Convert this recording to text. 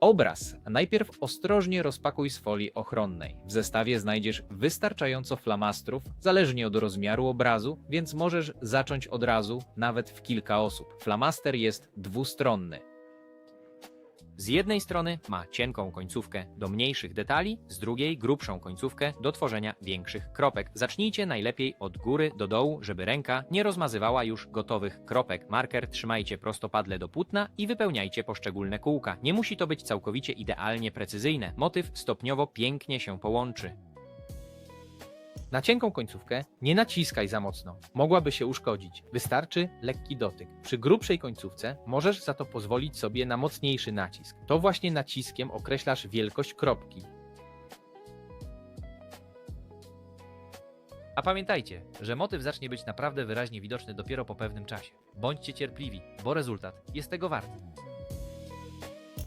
Obraz. Najpierw ostrożnie rozpakuj z folii ochronnej. W zestawie znajdziesz wystarczająco flamastrów, zależnie od rozmiaru obrazu, więc możesz zacząć od razu, nawet w kilka osób. Flamaster jest dwustronny. Z jednej strony ma cienką końcówkę do mniejszych detali, z drugiej grubszą końcówkę do tworzenia większych kropek. Zacznijcie najlepiej od góry do dołu, żeby ręka nie rozmazywała już gotowych kropek. Marker trzymajcie prostopadle do płótna i wypełniajcie poszczególne kółka. Nie musi to być całkowicie idealnie precyzyjne. Motyw stopniowo pięknie się połączy. Na cienką końcówkę nie naciskaj za mocno, mogłaby się uszkodzić. Wystarczy lekki dotyk. Przy grubszej końcówce możesz za to pozwolić sobie na mocniejszy nacisk. To właśnie naciskiem określasz wielkość kropki. A pamiętajcie, że motyw zacznie być naprawdę wyraźnie widoczny dopiero po pewnym czasie. Bądźcie cierpliwi, bo rezultat jest tego wart.